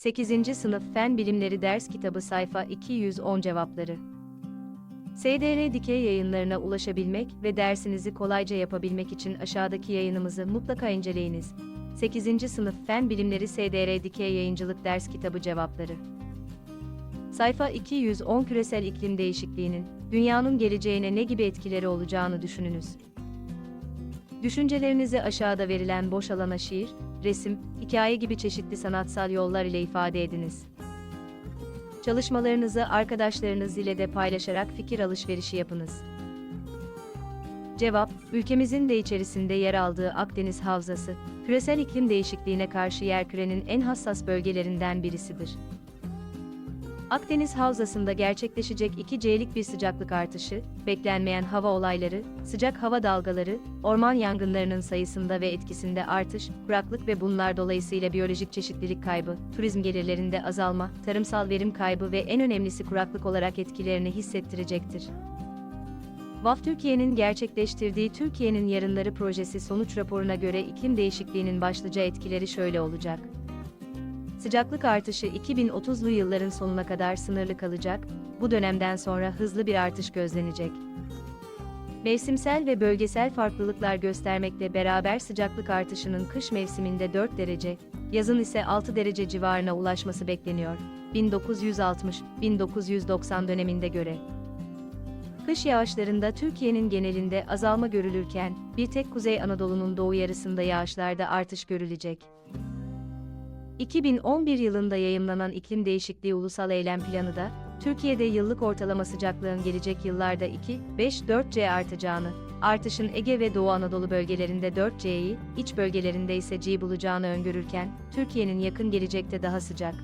8. Sınıf Fen Bilimleri Ders Kitabı Sayfa 210 Cevapları SDR Dikey yayınlarına ulaşabilmek ve dersinizi kolayca yapabilmek için aşağıdaki yayınımızı mutlaka inceleyiniz. 8. Sınıf Fen Bilimleri SDR Dikey Yayıncılık Ders Kitabı Cevapları Sayfa 210 Küresel iklim değişikliğinin, dünyanın geleceğine ne gibi etkileri olacağını düşününüz. Düşüncelerinizi aşağıda verilen boş alana şiir, resim, hikaye gibi çeşitli sanatsal yollar ile ifade ediniz. Çalışmalarınızı arkadaşlarınız ile de paylaşarak fikir alışverişi yapınız. Cevap, ülkemizin de içerisinde yer aldığı Akdeniz Havzası, küresel iklim değişikliğine karşı yerkürenin en hassas bölgelerinden birisidir. Akdeniz Havzası'nda gerçekleşecek 2C'lik bir sıcaklık artışı, beklenmeyen hava olayları, sıcak hava dalgaları, orman yangınlarının sayısında ve etkisinde artış, kuraklık ve bunlar dolayısıyla biyolojik çeşitlilik kaybı, turizm gelirlerinde azalma, tarımsal verim kaybı ve en önemlisi kuraklık olarak etkilerini hissettirecektir. VAF Türkiye'nin gerçekleştirdiği Türkiye'nin Yarınları projesi sonuç raporuna göre iklim değişikliğinin başlıca etkileri şöyle olacak. Sıcaklık artışı 2030'lu yılların sonuna kadar sınırlı kalacak, bu dönemden sonra hızlı bir artış gözlenecek. Mevsimsel ve bölgesel farklılıklar göstermekle beraber sıcaklık artışının kış mevsiminde 4 derece, yazın ise 6 derece civarına ulaşması bekleniyor. 1960-1990 döneminde göre. Kış yağışlarında Türkiye'nin genelinde azalma görülürken, bir tek Kuzey Anadolu'nun doğu yarısında yağışlarda artış görülecek. 2011 yılında yayımlanan iklim değişikliği ulusal eylem planı da, Türkiye'de yıllık ortalama sıcaklığın gelecek yıllarda 2-5-4C artacağını, artışın Ege ve Doğu Anadolu bölgelerinde 4C'yi, iç bölgelerinde ise G bulacağını öngörürken, Türkiye'nin yakın gelecekte daha sıcak,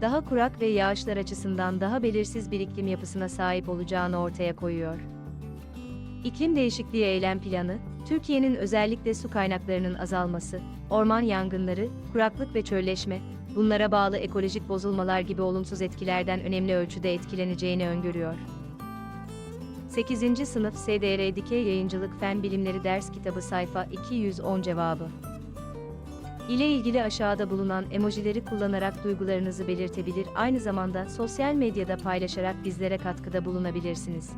daha kurak ve yağışlar açısından daha belirsiz bir iklim yapısına sahip olacağını ortaya koyuyor. İklim değişikliği eylem planı, Türkiye'nin özellikle su kaynaklarının azalması, orman yangınları, kuraklık ve çölleşme, bunlara bağlı ekolojik bozulmalar gibi olumsuz etkilerden önemli ölçüde etkileneceğini öngörüyor. 8. Sınıf SDR Dikey Yayıncılık Fen Bilimleri Ders Kitabı Sayfa 210 Cevabı ile ilgili aşağıda bulunan emojileri kullanarak duygularınızı belirtebilir, aynı zamanda sosyal medyada paylaşarak bizlere katkıda bulunabilirsiniz.